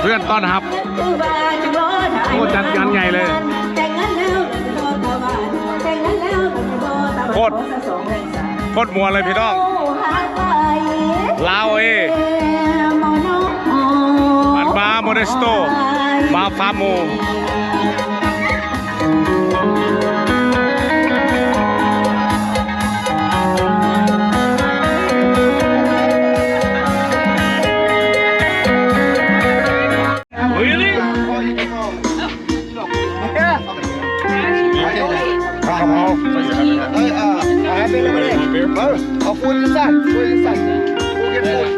เพื่อนต้อนรับโคตรจัดงานใหญ่เลยโคตรโคตรมัวเลยพี่น้องลาวเอมันบาโมเดสโตมาฟาโม Come on. So you're having that? Uh, uh, I have been over there. Beer? No. Oh, food inside. Food inside. We'll get food.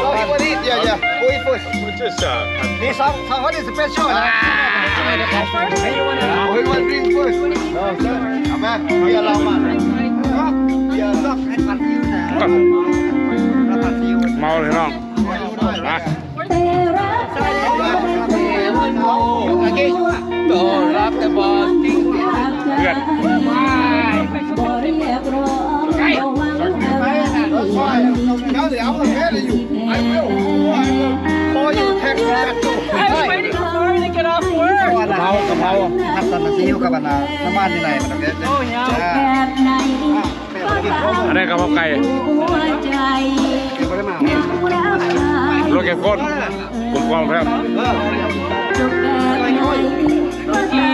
No, he won't eat. Yeah, yeah. Go eat first. We'll just, uh, have... This, how, how hot is the special? Ah! Oh, he won't drink first. No, sir. Amen. We are love, man. We are love. And what you now? เมาเลยน้องมา โอ้รับแต่บอลจริงเพื่ดนบอลเรียบร้อยใกล้เขวเดี๋ยวเอาแค่เลยอยู่ไอ้ไม่โอ้โหพออยู่แท็กซี่แท็กซี่ไอ้ไม่ได้ขโมยเลยกันเอาหัวเผากะเพราทับตันซีอิ๊วกับนาน้ำมันที่ไหนมันเด็ดเด็ดอันนี้กะเพราไก่ลูกแกงก้นผมกองครับ 乱弹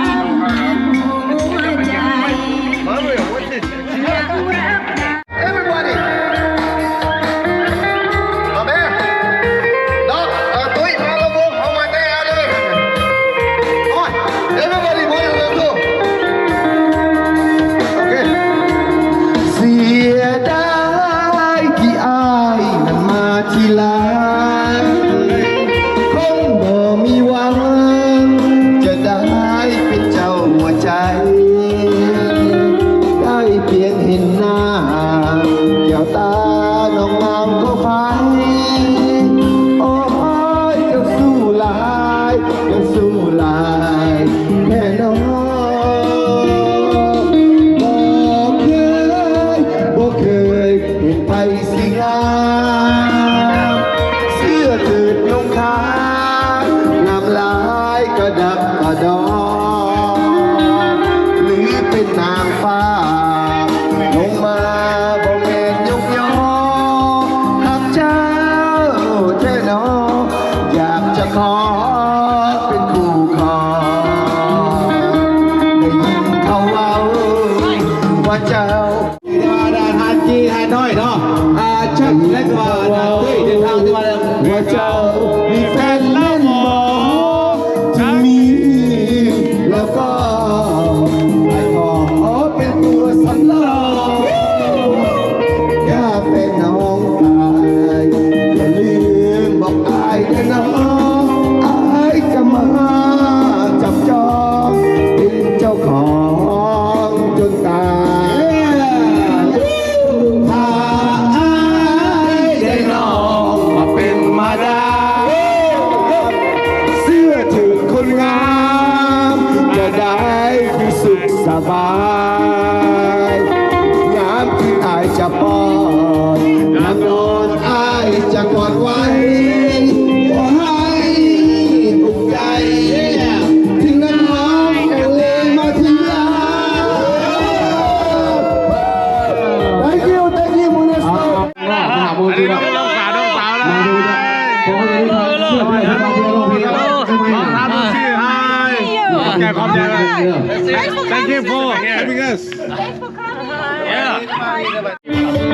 ที่ไทยด้วยเนาะอาชักและกว่านาเต้ Thank you for having us. Thanks for coming. Yeah.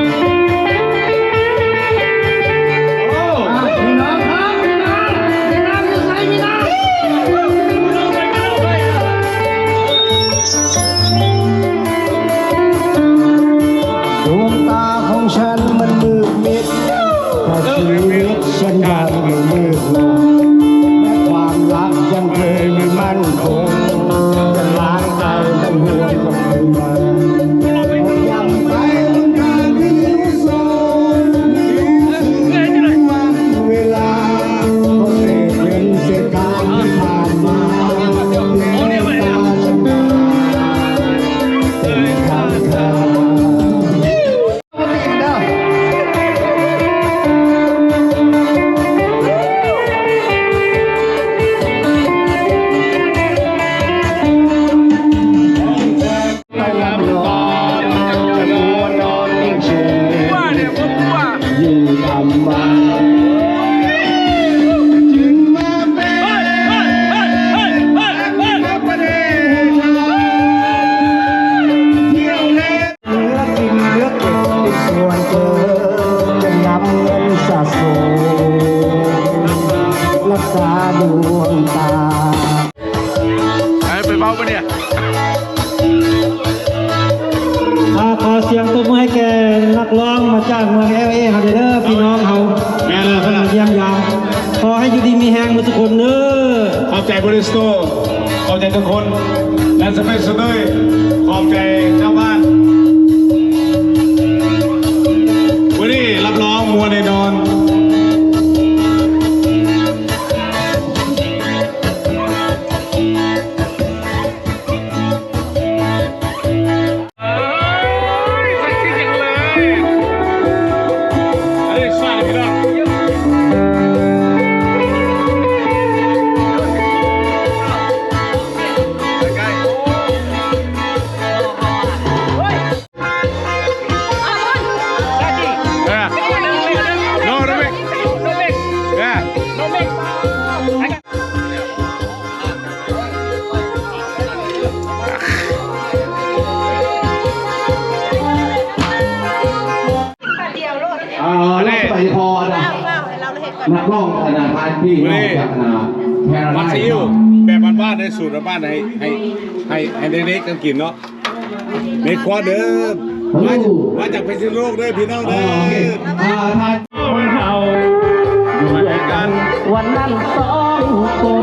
และสเปซเบยขอบใจเจ้าบ้าน นักร้องธนาคารพี่น้องพันาแพร่มัไร่นซีอิ๊วแบบบ้านๆในสูตรบ้านให้ให้ให้ให้เด็กๆกันกินเนาะในครัวเดิอมาจากมาจากเพชรโลกด้วยพี่น้องเด้อ อ่ทาน คนเฮาอยู่ด้วยกัน วันนั้นสองคน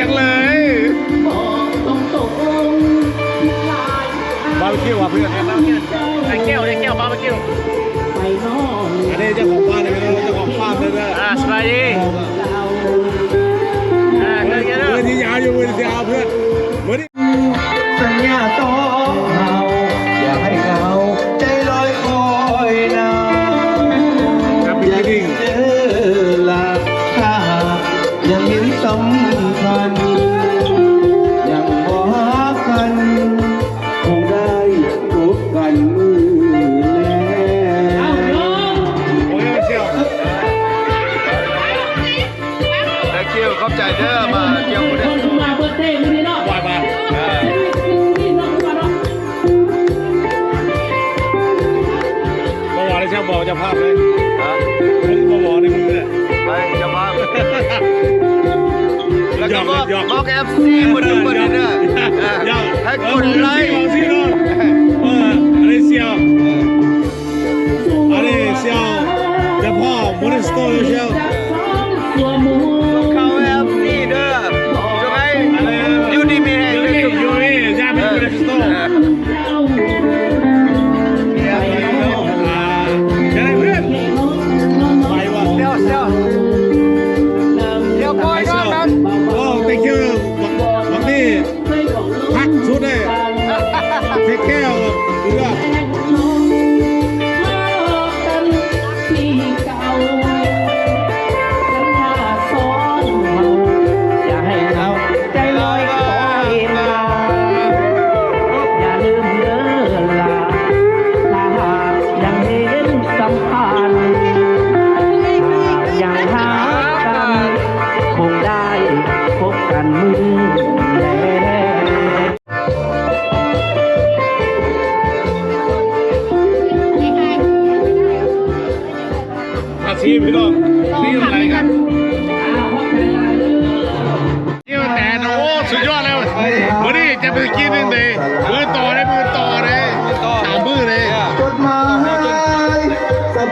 จังเลยบาร์บีคิวว่ะเพื่อนไอ้แก้วไอ้แก้วบาร์บีคิวอันนี้เจ้าของบ้านเลยนะเจ้าของบ้านเลยนะอ่าสบายดีอ่เดินกันนะมือที่ยาวอยู่มือที่ยาวเพื่อนมือที่สัญญาต่อ Story já.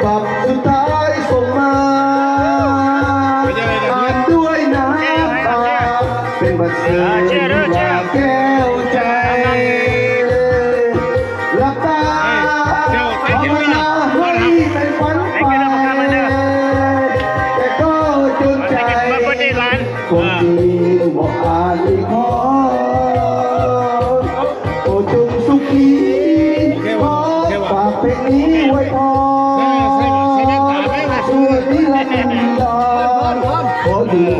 Baba. Thank.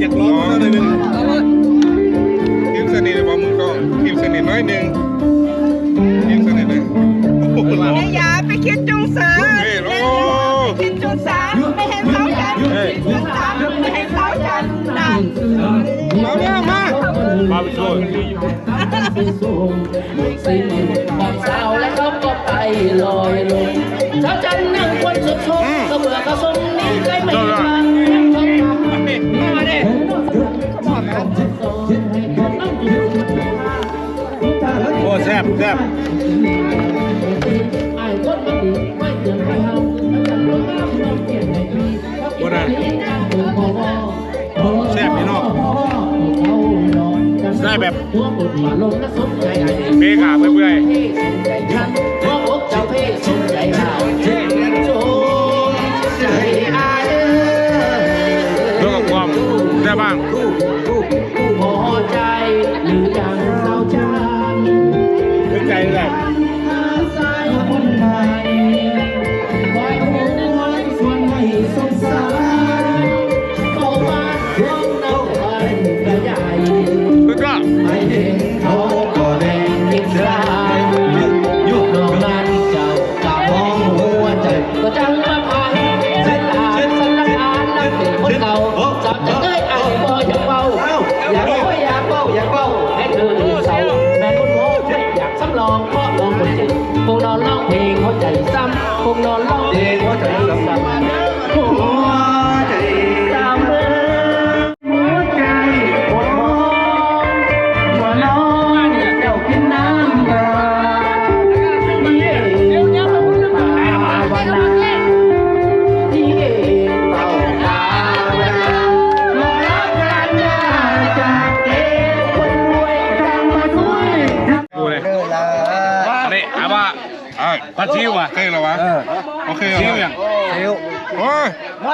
อยากร้องอะไรนึ่งยิ้มสนิทเลยบอกมือก็ยิ้มสนิทน้อยหนึ่งยิ้มสนิทเลยโอ้โหแม่ยาไปคิดจุงสารโอ้คิดจุงสารไม่เห็นเขาจันจุงไม่เห็นเขาจันนั่นเอาเนี่ยมาบาบิโลนสิ่งบางสาวแล้วก็ไปลอยลงเาจันนั่งคนสุดชมเสมอเขาสมนี้ใกล้ไม่ทาง แซ่บแซ่บบ่ได้แซ่บพี่น้องได้แบบเมฆาเบื่อยๆเรื่องความได้บ้าง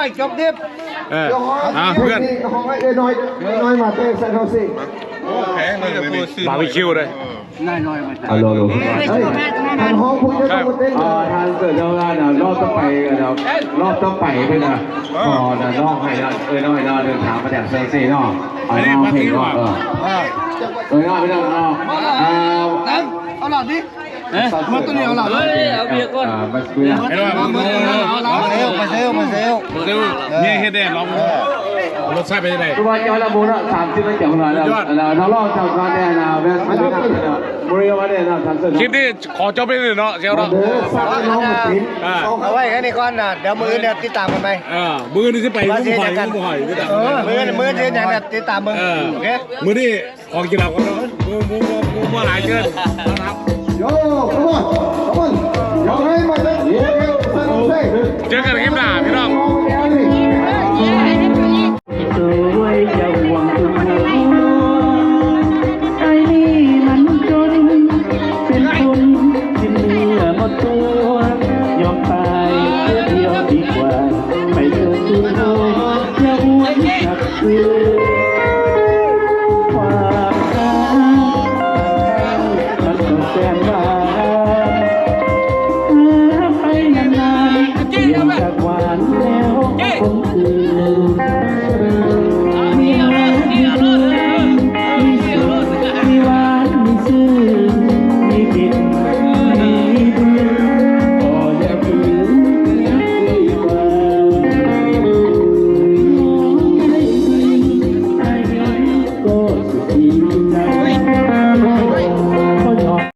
ยไม่จบดิบเอออะเพื่อนของไอ้น้อยน้อยมาเต้ใส่เขาสิแพงเลยเลยนี่บาร์บีคิวเลยฮัลโหลทางห้องคุณจะต้องเต้นอ่าทางเกิดแล้วนะรอบต้องไปนะรอบต้องไปเพื่อนนะพอนะน้องให้นะเออน้องให้นะเดินทางมาจากเซอร์ซีเนาะเอาน้องเพลงก่อนเออเออน้องไม่ต้องเอาเอาเอาหลอดดิ มาตัวนี้เอาหลอดเลยเอาเบียร์ก่อนมาคุยนะเห็นว่ามึงมาเซลมาเซลมาเซลซิวนี่เฮ็ดได้ลองรสชาติเป็นยังไงตัวจอยละมูนะสามสิบไม่เจ็บหน่อยแล้วเราเราทำการเนี่ยนะเวสไม่ได้นะบริวารเนี่ยนะทำเสร็จคลิปนี้ขอจบไปเลยเนาะเจ้าเนาะเด้อสาวน้องมาสินอ่าเอาไว้แค่นี้ก่อนนะเดี๋ยวมือเนี่ยติดตามกันไปเออมือนี่สิไปกุ้งหอยกุ้งหอยก็ได้เออมือมือเดือนเนี่ยติดตามมึงเออโอเคมือนี่ของกินเราก็เนาะมือมือมือมือมาหลายเกินนะครับ Yo, come on, come on. Yo, hey, my dad. Yeah, yeah. Check out the game now, you know.